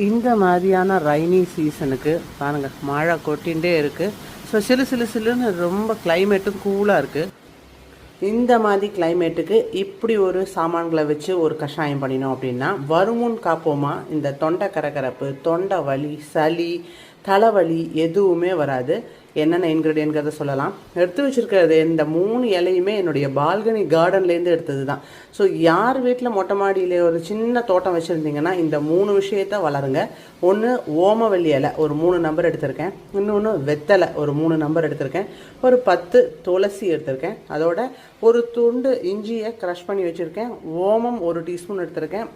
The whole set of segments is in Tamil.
இந்த மாதிரியான ரைனி சீசனுக்கு பாருங்க மழை கொட்டிகிட்டே இருக்குது ஸோ சிலு சிலு சிலுன்னு ரொம்ப கிளைமேட்டும் கூலாக இருக்குது இந்த மாதிரி கிளைமேட்டுக்கு இப்படி ஒரு சாமான்களை வச்சு ஒரு கஷாயம் பண்ணினோம் அப்படின்னா வருமுன் காப்போமா இந்த தொண்டை கரகரப்பு தொண்டை வலி சளி தலைவலி எதுவுமே வராது. என்னென்ன இன்க்ரீடியன்ட்கிறத சொல்லலாம். எடுத்து வச்சுருக்கிறது இந்த மூணு இலையுமே என்னுடைய பால்கனி கார்டன்லேருந்து எடுத்தது தான் ஸோ யார் வீட்டில் மொட்டை மாடியில் ஒரு சின்ன தோட்டம் வச்சுருந்தீங்கன்னா இந்த மூணு விஷயத்த வளருங்க. ஒன்று ஓமவல்லி இலை ஒரு மூணு நம்பர் எடுத்திருக்கேன். இன்னொன்று வெத்தலை ஒரு மூணு நம்பர் எடுத்திருக்கேன். ஒரு பத்து துளசி எடுத்திருக்கேன். அதோட ஒரு துண்டு இஞ்சியை க்ரஷ் பண்ணி வச்சுருக்கேன். ஓமம் ஒரு டீஸ்பூன் எடுத்திருக்கேன்.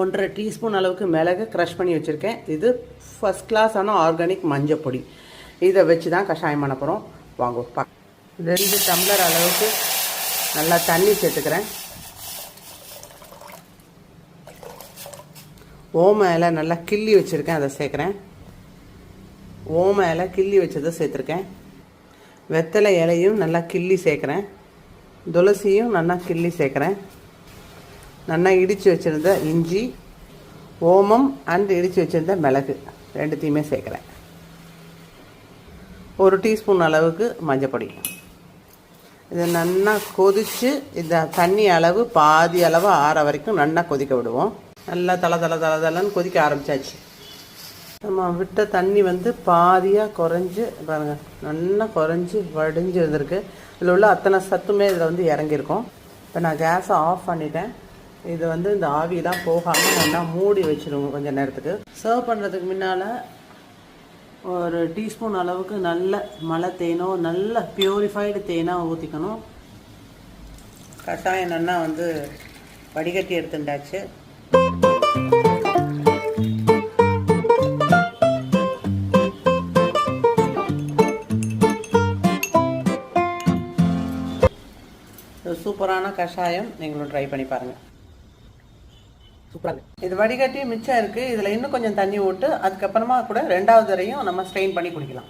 ஒன்றரை டீஸ்பூன் அளவுக்கு மிளகு க்ரஷ் பண்ணி வச்சுருக்கேன். இது ஃபஸ்ட் கிளாஸான ஆர்கானிக் மஞ்சள் பொடி. இதை வச்சு தான் கஷாயம் பண்ண போகிறோம் வாங்க பா. ரெண்டு டம்ளர் அளவுக்கு நல்லா தண்ணி சேர்த்துக்கிறேன். ஓம இலை நல்லா கிள்ளி வச்சுருக்கேன் அதை சேர்க்குறேன். ஓம இலை கிள்ளி வச்சதை சேர்த்துருக்கேன். வெத்தலை இலையும் நல்லா கிள்ளி சேர்க்குறேன். துளசியும் நல்லா கிள்ளி சேர்க்குறேன். நல்லா இடித்து வச்சுருந்த இஞ்சி ஓமம் அண்ட் இடித்து வச்சுருந்த மிளகு. ரெண்டுத்தையுமே சேர்க்குறேன். ஒரு டீஸ்பூன் அளவுக்கு மஞ்சப்பொடி. இதை நல்லா கொதித்து இந்த தண்ணி அளவு பாதி அளவு ஆற வரைக்கும் நல்லா கொதிக்க விடுவோம். நல்லா தலை தலை தலை தலைன்னு கொதிக்க ஆரம்பிச்சாச்சு. நம்ம விட்ட தண்ணி வந்து பாதியாக குறைஞ்சி பாருங்கள் நல்லா குறைஞ்சி வடிஞ்சு இருந்திருக்கு இதில் உள்ள அத்தனை சத்துமே இதில் வந்து இறங்கியிருக்கும். இப்போ நான் கேஸை ஆஃப் பண்ணிட்டேன். இது வந்து இந்த ஆவிலாம் போகாமல் நல்லா மூடி வச்சிருவோம் கொஞ்சம் நேரத்துக்கு. சர்வ் பண்ணுறதுக்கு முன்னால் ஒரு டீஸ்பூன் அளவுக்கு நல்ல மழை தேனோ நல்ல பியூரிஃபைடு தேனாக ஊற்றிக்கணும் கஷாயம் நல்லா வந்து வடிகட்டி எடுத்துட்டாச்சு. சூப்பரான கஷாயம். நீங்களும் ட்ரை பண்ணி பாருங்கள் சூப்பராக இது வடிகட்டி மிச்சம் இருக்குது இதில் இன்னும் கொஞ்சம் தண்ணி விட்டு அதுக்கப்புறமா கூட ரெண்டாவது தரையும் நம்ம ஸ்ட்ரெயின் பண்ணி குடிக்கலாம்.